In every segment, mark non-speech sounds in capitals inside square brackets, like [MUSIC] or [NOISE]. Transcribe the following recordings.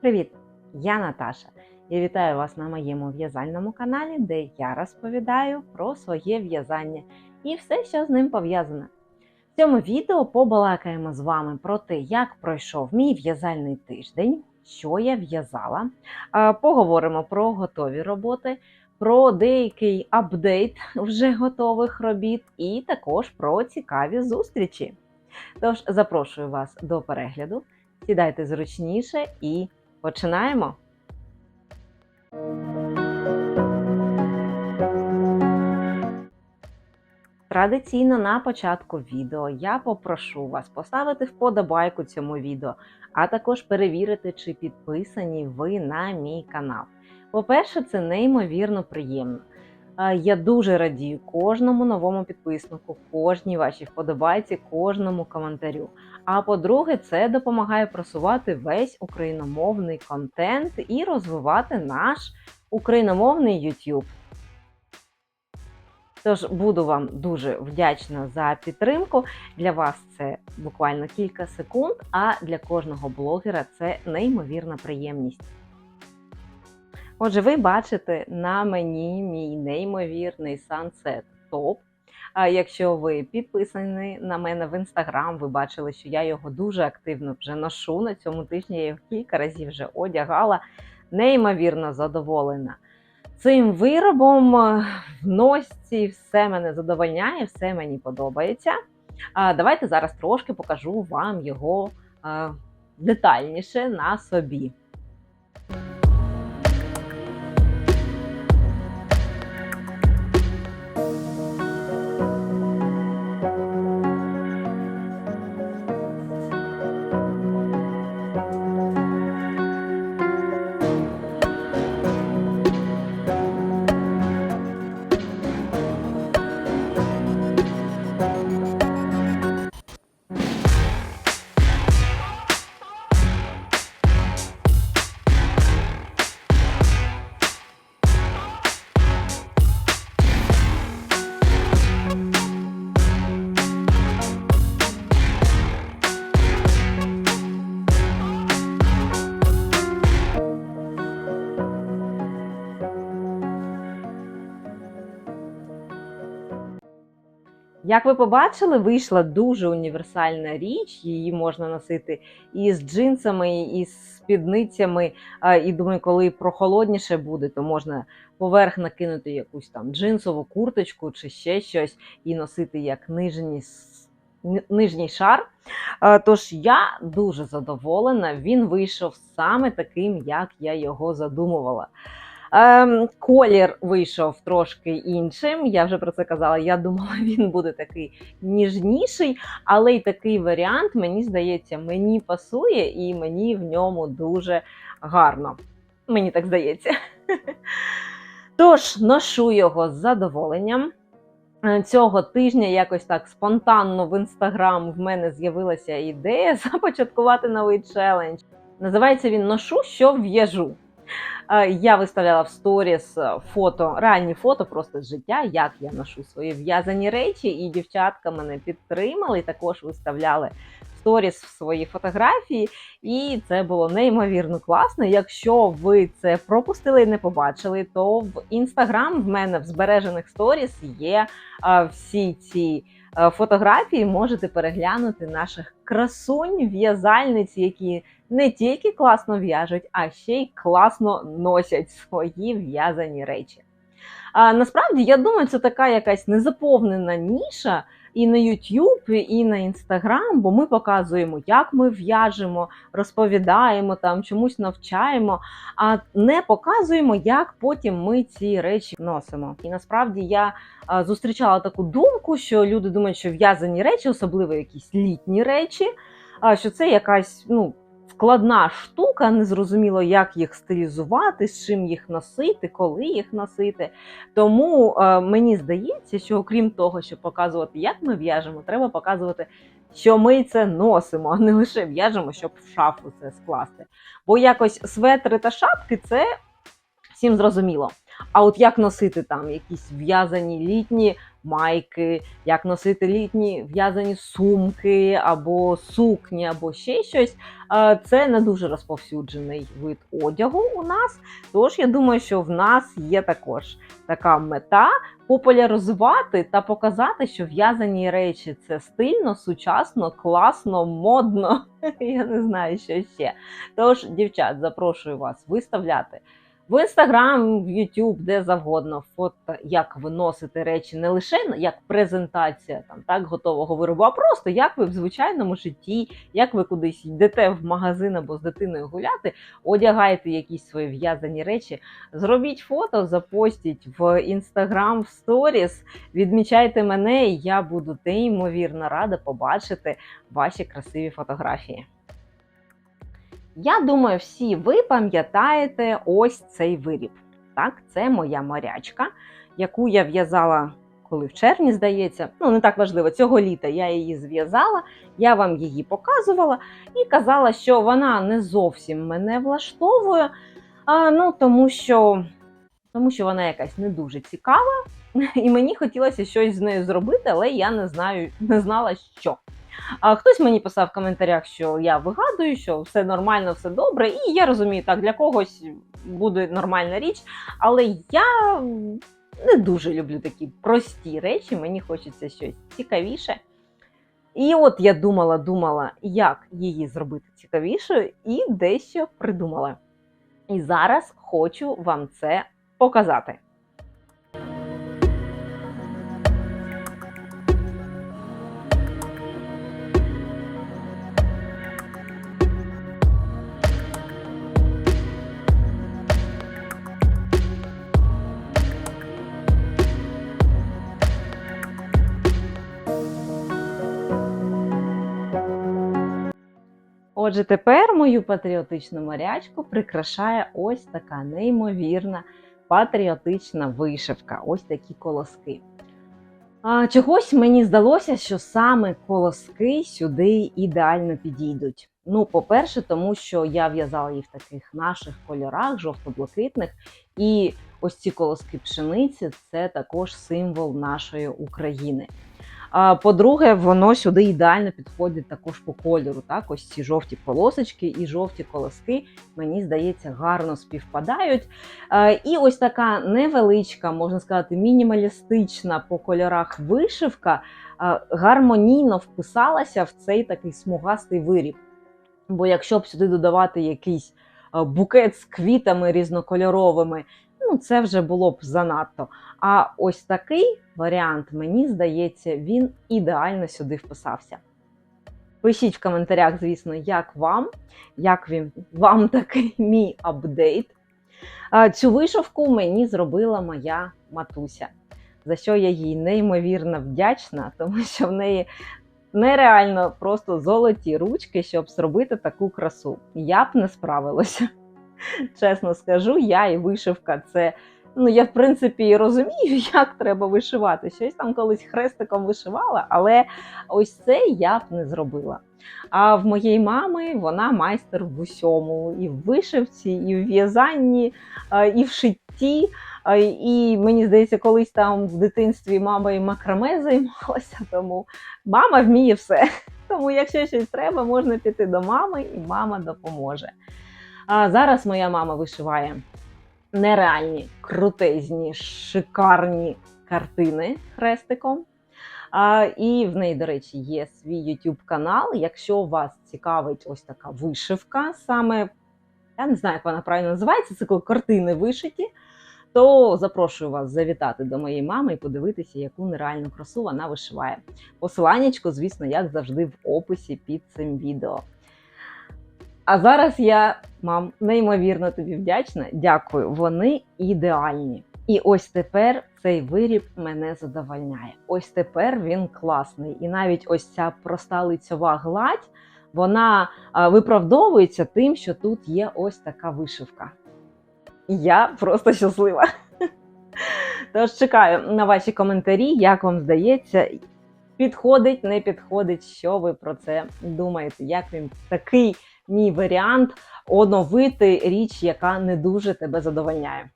Привіт! Я Наташа. Я вітаю вас на моєму в'язальному каналі, де я розповідаю про своє в'язання і все, що з ним пов'язане. В цьому відео побалакаємо з вами про те, як пройшов мій в'язальний тиждень, що я в'язала. Поговоримо про готові роботи, про деякий апдейт вже готових робіт, і також про цікаві зустрічі. Тож запрошую вас до перегляду. Сідайте зручніше і починаємо. Традиційно на початку відео я попрошу вас поставити вподобайку цьому відео, а також перевірити, чи підписані ви на мій канал. По-перше, це неймовірно приємно. Я дуже радію кожному новому підписнику, кожній вашій вподобайці, кожному коментарю. А по-друге, це допомагає просувати весь україномовний контент і розвивати наш україномовний YouTube. Тож буду вам дуже вдячна за підтримку. Для вас це буквально кілька секунд, а для кожного блогера це неймовірна приємність. Отже, ви бачите на мені мій неймовірний Sunset Top. А якщо ви підписані на мене в інстаграм, ви бачили, що я його дуже активно вже ношу. На цьому тижні я його кілька разів вже одягала. Неймовірно задоволена. Цим виробом в носці все мене задовольняє, все мені подобається. А давайте зараз трошки покажу вам його а, детальніше на собі. Як ви побачили, вийшла дуже універсальна річ. Її можна носити і з джинсами, і з спідницями. І думаю, коли прохолодніше буде, то можна поверх накинути якусь там джинсову курточку чи ще щось і носити як нижній, нижній шар. Тож я дуже задоволена. Він вийшов саме таким, як я його задумувала. Ем, колір вийшов трошки іншим. Я вже про це казала. Я думала, [LAUGHS] він буде такий ніжніший, але й такий варіант, мені здається, мені пасує і мені в ньому дуже гарно. Мені так здається. [LAUGHS] Тож ношу його з задоволенням. Е, Цього тижня якось так спонтанно в інстаграм в мене з'явилася ідея [LAUGHS] започаткувати новий челендж. Називається він Ношу, що в'яжу. Е, Я виставляла в сторіс е, фото, реальні фото просто з життя, як я ношу свої в'язані речі, і дівчатка мене підтримали, також виставляли в сторіс свої фотографії, і це було неймовірно класно. Якщо ви це пропустили і не побачили, то в інстаграм в мене в збережених сторіс є всі ці фотографії. Можете переглянути наших красунь в'язальниць, які не тільки класно в'яжуть, а ще й класно носять свої в'язані речі. А насправді, я думаю, це така якась незаповнена ніша і на YouTube, і на Instagram, бо ми показуємо, як ми в'яжемо, розповідаємо там, чомусь навчаємо, а не показуємо, як потім ми ці речі носимо. І насправді я зустрічала таку думку, що люди думають, що в'язані речі, особливо якісь літні речі, що це якась ну, складна штука, незрозуміло, як їх стилізувати, з чим їх носити, коли їх носити. Тому е, мені здається, що окрім того, щоб показувати, як ми в'яжемо, треба показувати, що ми це носимо, а не лише в'яжемо, щоб в шафу це скласти. Бо якось светри та шапки це всім зрозуміло. А от як носити там якісь в'язані літні майки, як носити літні в'язані сумки або сукні, або ще щось. Це не дуже розповсюджений вид одягу у нас. Тож я думаю, що в нас є також така мета популяризувати та показати, що в'язані речі це стильно, сучасно, класно, модно. [LAUGHS] Я не знаю, що ще. Тож, дівчат, запрошую вас виставляти в інстаграм, в Ютуб, де завгодно, фото, як ви носите речі не лише як презентація там так готового виробу, а просто як ви в звичайному житті, як ви кудись йдете в магазин або з дитиною гуляти, одягаєте якісь свої в'язані речі. Зробіть фото, запостіть в інстаграм, в сторіс, відмічайте мене, і я буду неймовірно рада побачити ваші красиві фотографії. Я думаю, всі ви пам'ятаєте ось цей виріб. Так, це моя морячка, яку я в'язала коли в червні, здається. Ну, не так важливо, цього літа я її зв'язала, я вам її показувала і казала, що вона не зовсім мене влаштовує, а, ну, тому що, тому що вона якась не дуже цікава, [LAUGHS] і мені хотілося щось з нею зробити, але я не знаю, не знала, що. А хтось мені писав в коментарях, що я вигадую, що все нормально, все добре, і я розумію, так для когось буде нормальна річ, але я не дуже люблю такі прості речі, мені хочеться щось цікавіше. І от я думала, думала, як її зробити цікавішою, і дещо придумала. І зараз хочу вам це показати. Отже, тепер мою патріотичну морячку прикрашає ось така неймовірна патріотична вишивка, ось такі колоски. А, Чогось мені здалося, що саме колоски сюди ідеально підійдуть. Ну, по-перше, тому що я в'язала їх в таких наших кольорах, жовто-блакитних, і ось ці колоски пшениці це також символ нашої України. По-друге, воно сюди ідеально підходить також по кольору. Так, ось ці жовті полосочки і жовті колоски, мені здається, гарно співпадають. І ось така невеличка, можна сказати, мінімалістична по кольорах вишивка гармонійно вписалася в цей такий смугастий виріб. Бо якщо б сюди додавати якийсь букет з квітами різнокольоровими, ну це вже було б занадто. А ось такий варіант, мені здається, він ідеально сюди вписався. Пишіть в коментарях, звісно, як вам, як він, вам такий мій апдейт. Цю вишивку мені зробила моя матуся, за що я їй неймовірно вдячна, тому що в неї нереально просто золоті ручки, щоб зробити таку красу. Я б не справилася. Чесно скажу, я і вишивка це. Ну, я, в принципі, розумію, [LAUGHS] як треба вишивати. Щось там колись хрестиком вишивала, але ось це я б не зробила. А в моєї мами вона майстер в усьому: і в вишивці, і в в'язанні, і в шитті. І мені здається, колись там в дитинстві мама і макраме займалася, тому мама вміє все. [LAUGHS] Тому, якщо щось треба, можна піти до мами, і мама допоможе. А зараз моя мама вишиває нереальні, крутезні, шикарні картини хрестиком. А, І в неї, до речі, є свій YouTube канал. Якщо вас цікавить ось така вишивка, саме я не знаю, як вона правильно називається, це коли картини вишиті, то запрошую вас завітати до моєї мами і подивитися, яку нереальну красу вона вишиває. Посиланнячко, звісно, як завжди, в описі під цим відео. А зараз я мам неймовірно тобі вдячна. Дякую, вони ідеальні. І ось тепер цей виріб мене задовольняє. Ось тепер він класний. І навіть ось ця проста лицьова гладь, вона виправдовується тим, що тут є ось така вишивка. Я просто щаслива. [LAUGHS] Тож чекаю на ваші коментарі, як вам здається, підходить, не підходить, що ви про це думаєте? Як він такий мій варіант оновити річ, яка не дуже тебе задовольняє.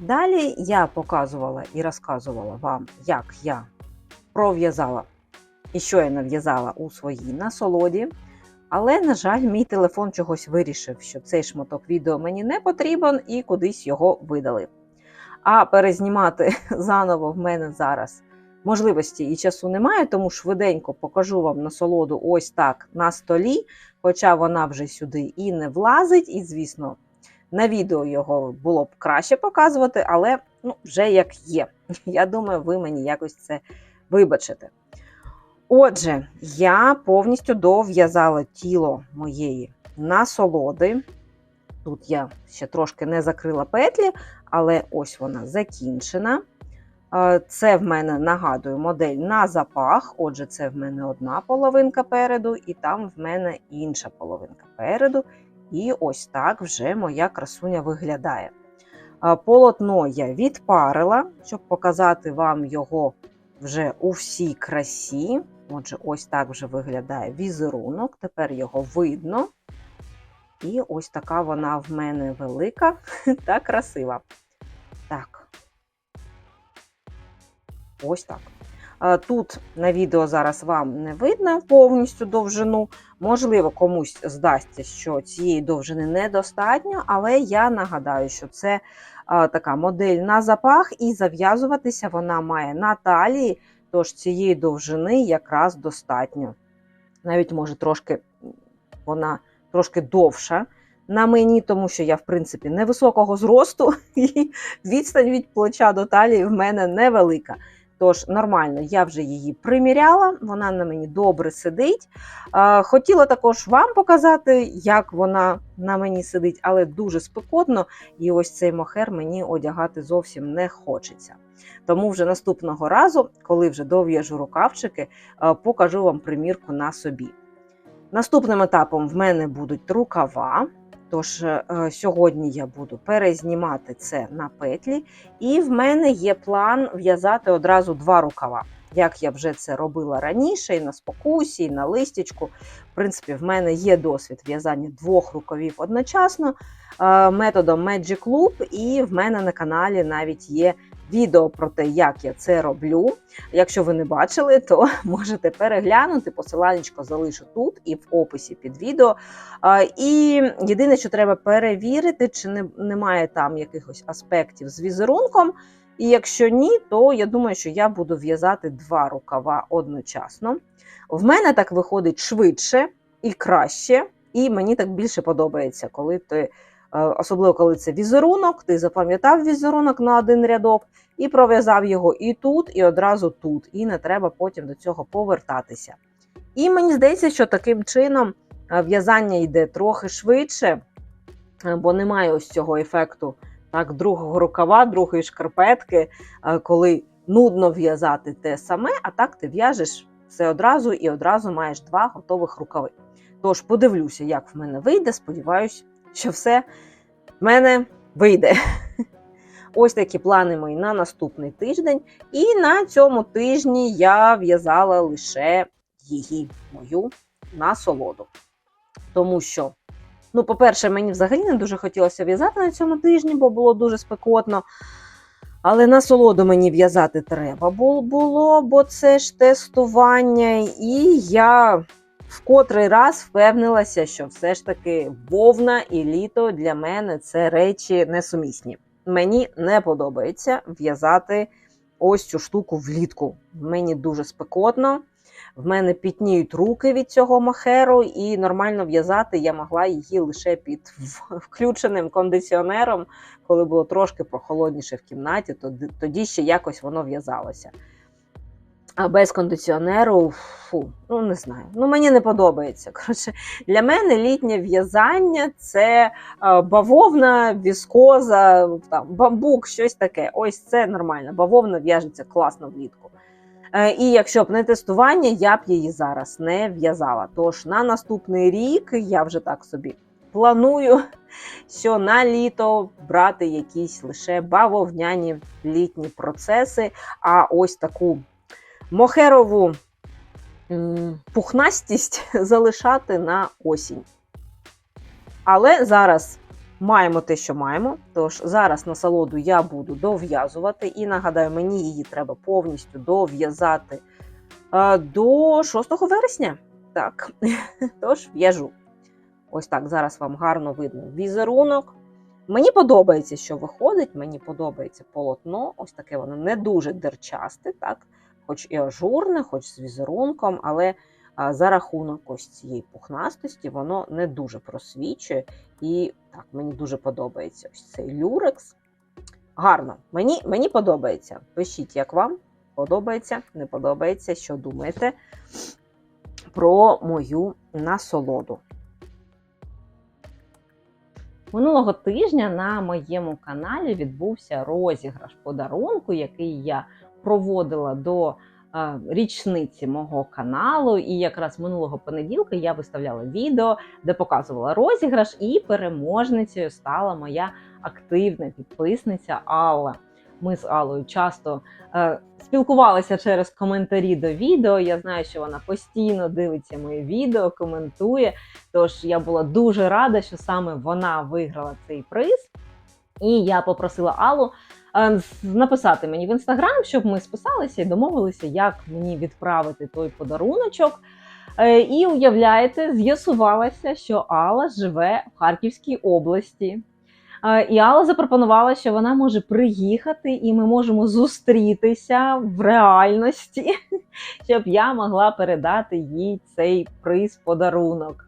Далі я показувала і розказувала вам, як я пров'язала і що я нав'язала у своїй насолоді. Але, на жаль, мій телефон чогось вирішив, що цей шматок відео мені не потрібен і кудись його видалив. А перезнімати [LAUGHS] заново в мене зараз можливості і часу немає, тому швиденько покажу вам насолоду ось так на столі, хоча вона вже сюди і не влазить, і, звісно, на відео його було б краще показувати, але ну, вже як є. [LAUGHS] Я думаю, ви мені якось це вибачите. Отже, я повністю дов'язала тіло моєї насолоди. Тут я ще трошки не закрила петлі, але ось вона закінчена. Це в мене нагадую модель на запах. Отже, це в мене одна половинка переду, і там в мене інша половинка переду. І ось так вже моя красуня виглядає. Полотно я відпарила, щоб показати вам його вже у всій красі. Отже, ось так вже виглядає візерунок. Тепер його видно. І ось така вона в мене велика [LAUGHS] та красива. Так. Ось так. Тут на відео зараз вам не видно повністю довжину. Можливо, комусь здасться, що цієї довжини недостатньо, але я нагадаю, що це така модель на запах, і зав'язуватися вона має на талії, тож цієї довжини якраз достатньо. Навіть може трошки вона трошки довша на мені, тому що я, в принципі, невисокого зросту, [LAUGHS] і відстань від плеча до талії в мене невелика. Тож нормально, я вже її приміряла, вона на мені добре сидить. Хотіла також вам показати, як вона на мені сидить, але дуже спекотно, і ось цей мохер мені одягати зовсім не хочеться. Тому вже наступного разу, коли вже дов'яжу рукавчики, е, покажу вам примірку на собі. Наступним етапом в мене будуть рукава. Тож е, сьогодні я буду перезнімати це на петлі, і в мене є план в'язати одразу два рукава. Як я вже це робила раніше, і на спокусі, і на листячку. В принципі, в мене є досвід в'язання двох рукавів одночасно е, методом Magic Loop, і в мене на каналі навіть є відео про те, як я це роблю. Якщо ви не бачили, то [LAUGHS] можете переглянути. Посиланнячко залишу тут і в описі під відео. І єдине, що треба перевірити, чи не, немає там якихось аспектів з візерунком. І якщо ні, то я думаю, що я буду в'язати два рукава одночасно. В мене так виходить швидше і краще, і мені так більше подобається, коли ти. Е, Особливо, коли це візерунок, ти запам'ятав візерунок на один рядок і пров'язав його і тут, і одразу тут. І не треба потім до цього повертатися. І мені здається, що таким чином е, в'язання йде трохи швидше, е, бо немає ось цього ефекту так, другого рукава, другої шкарпетки, коли нудно в'язати те саме, а так ти в'яжеш все одразу і одразу маєш два готових рукави. Тож подивлюся, як в мене вийде. Сподіваюся, що все в мене вийде. Ось такі плани мої на наступний тиждень. І на цьому тижні я в'язала лише її, мою насолоду. Тому що, ну, по-перше, мені взагалі не дуже хотілося в'язати на цьому тижні, бо було дуже спекотно. Але насолоду мені в'язати треба було, бо це ж тестування. І я в котрий раз впевнилася, що все ж таки вовна і літо для мене це речі несумісні. Мені не подобається в'язати ось цю штуку влітку. Мені дуже спекотно, в мене пітніють руки від цього махеру, і нормально в'язати я могла її лише під включеним кондиціонером, коли було трошки прохолодніше в кімнаті, тоді, ще якось воно в'язалося. А без кондиціонеру, фу, ну не знаю. Ну мені не подобається. Коротше, для мене літнє в'язання це е, бавовна, віскоза, там, бамбук, щось таке. Ось це нормально. Бавовна в'яжеться класно влітку. Е, І якщо б не тестування, я б її зараз не в'язала. Тож на наступний рік я вже так собі планую, що на літо брати якісь лише бавовняні літні процеси, а ось таку мохерову пухнастість [LAUGHS] залишати на осінь. Але зараз маємо те, що маємо. Тож зараз насолоду я буду дов'язувати. І нагадаю, мені її треба повністю дов'язати е, до 6 вересня. Так, [LAUGHS] тож в'яжу. Ось так зараз вам гарно видно візерунок. Мені подобається, що виходить, мені подобається полотно. Ось таке воно не дуже дерчасте, так? Хоч і ажурне, хоч з візерунком, але за рахунок ось цієї пухнастості воно не дуже просвічує. І так, мені дуже подобається ось цей люрекс. Гарно, мені, мені подобається. Пишіть, як вам подобається, не подобається, що думаєте про мою насолоду. Минулого тижня на моєму каналі відбувся розіграш подарунку, який я проводила до е, річниці мого каналу. І якраз минулого понеділка я виставляла відео, де показувала розіграш, і переможницею стала моя активна підписниця Алла. Ми з Аллою часто е, спілкувалися через коментарі до відео. Я знаю, що вона постійно дивиться мої відео, коментує. Тож я була дуже рада, що саме вона виграла цей приз. І я попросила Аллу написати мені в інстаграм, щоб ми списалися і домовилися, як мені відправити той подаруночок. Е, І уявляєте, з'ясувалося, що Алла живе в Харківській області. Е, І Алла запропонувала, що вона може приїхати, і ми можемо зустрітися в реальності, [LAUGHS] щоб я могла передати їй цей приз подарунок.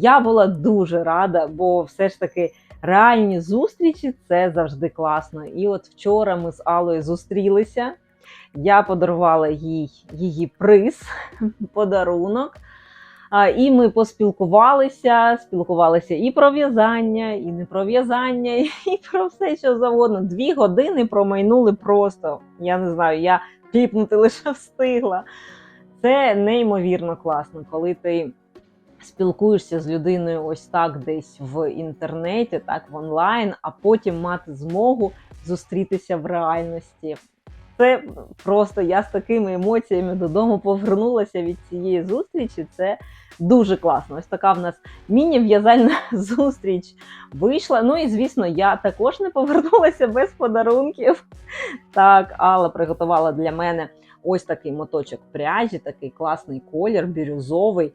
Я була дуже рада, бо все ж таки реальні зустрічі це завжди класно. І от вчора ми з Аллою зустрілися. Я подарувала їй її приз, [LAUGHS] подарунок. І ми поспілкувалися, спілкувалися і про в'язання, і не про в'язання, [LAUGHS] і про все, що завгодно. Дві години промайнули просто. Я не знаю, я кліпнути лише [LAUGHS] встигла. Це неймовірно класно, коли ти спілкуєшся з людиною ось так десь в інтернеті, так в онлайн, а потім мати змогу зустрітися в реальності. Це просто я з такими емоціями додому повернулася від цієї зустрічі. Це дуже класно. Ось така в нас міні-в'язальна [LAUGHS] зустріч вийшла. Ну і звісно, я також не повернулася без подарунків. Так, Алла приготувала для мене ось такий моточок пряжі, такий класний колір, бірюзовий,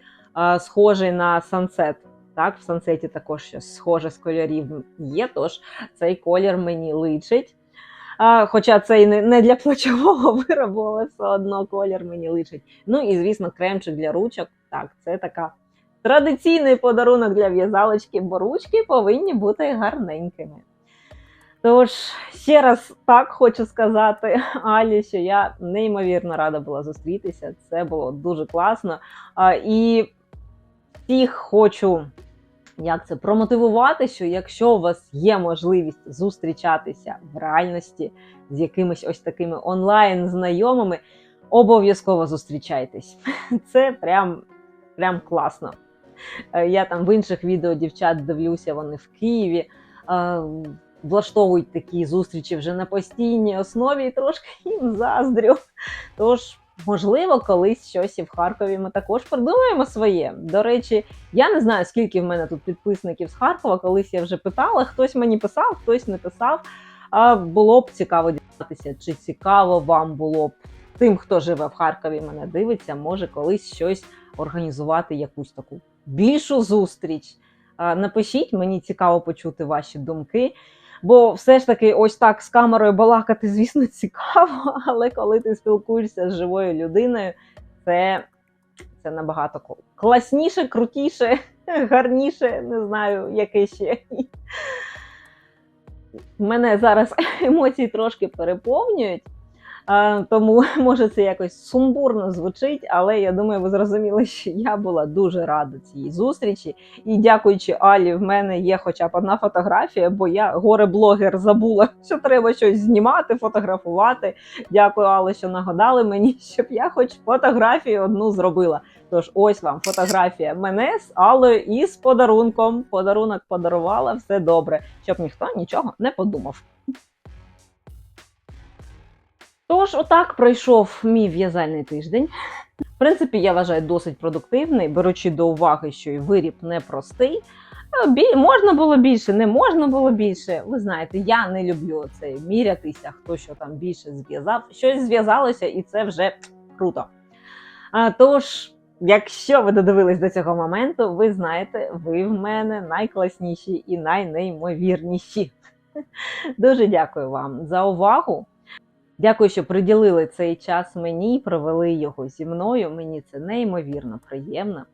схожий на сансет. Так, в сансеті також щось схоже з кольорів є, тож цей колір мені личить. А, хоча це і не, для плечового [LAUGHS] виробу, але все одно колір мені личить. Ну і, звісно, кремчик для ручок. Так, це така традиційний подарунок для в'язалочки, бо ручки повинні бути гарненькими. Тож, ще раз так хочу сказати Алі, що я неймовірно рада була зустрітися. Це було дуже класно. І всіх хочу як це промотивувати, що якщо у вас є можливість зустрічатися в реальності з якимись ось такими онлайн знайомими, обов'язково зустрічайтесь. [LAUGHS] Це прям, прям класно. Е, Я там в інших відео дівчат дивлюся, вони в Києві. е, Влаштовують такі зустрічі вже на постійній основі і трошки їм заздрю. Тож, можливо, колись щось і в Харкові ми також придумаємо своє. До речі, я не знаю, скільки в мене тут підписників з Харкова. Колись я вже питала, хтось мені писав, хтось не писав. А було б цікаво дізнатися, чи цікаво вам було б тим, хто живе в Харкові, мене дивиться, може колись щось організувати, якусь таку більшу зустріч. Напишіть, мені цікаво почути ваші думки. Бо все ж таки, ось так з камерою балакати, звісно, цікаво, [LAUGHS] але коли ти спілкуєшся з живою людиною, це, це набагато класніше, крутіше, [LAUGHS] гарніше, не знаю, яке ще. Мене зараз [LAUGHS] емоції трошки переповнюють. Тому [LAUGHS] може це якось сумбурно звучить, але я думаю, ви зрозуміли, що я була дуже рада цій зустрічі. І дякуючи Алі, в мене є хоча б одна фотографія, бо я горе-блогер забула, [LAUGHS] що треба щось знімати, фотографувати. Дякую, Али, що нагадали мені, [LAUGHS] щоб я хоч фотографію одну зробила. Тож ось вам фотографія мене з Аллою і з подарунком. Подарунок подарувала, все добре, щоб ніхто нічого не подумав. Тож, отак пройшов мій в'язальний тиждень. В принципі, я вважаю досить продуктивний, беручи до уваги, що і виріб непростий. Е. Можна було більше, не можна було більше. Ви знаєте, я не люблю це мірятися, хто що там більше зв'язав. Щось зв'язалося, і це вже круто. А, тож, якщо ви додивились до цього моменту, ви знаєте, ви в мене найкласніші і найнеймовірніші. [LAUGHS] Дуже дякую вам за увагу. Дякую, що приділили цей час мені провели його зі мною. Мені це неймовірно приємно.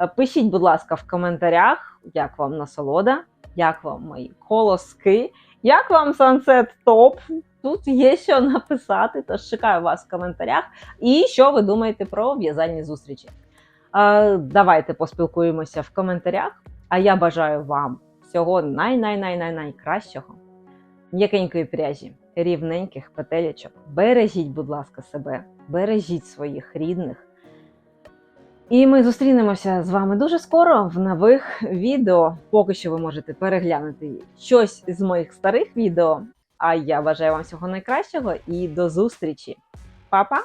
Е, Пишіть, будь ласка, в коментарях, як вам насолода, як вам мої колоски, як вам Sunset Top. Тут є що написати, тож чекаю вас в коментарях. І що ви думаєте про в'язальні зустрічі. Е, Давайте поспілкуємося в коментарях. А я бажаю вам всього най-най-най-най-найкращого, м'якенької пряжі, рівненьких петелечок. Бережіть, будь ласка, себе, бережіть своїх рідних. І ми зустрінемося з вами дуже скоро в нових відео. Поки що ви можете переглянути щось з моїх старих відео. А я бажаю вам всього найкращого і до зустрічі. Па-па!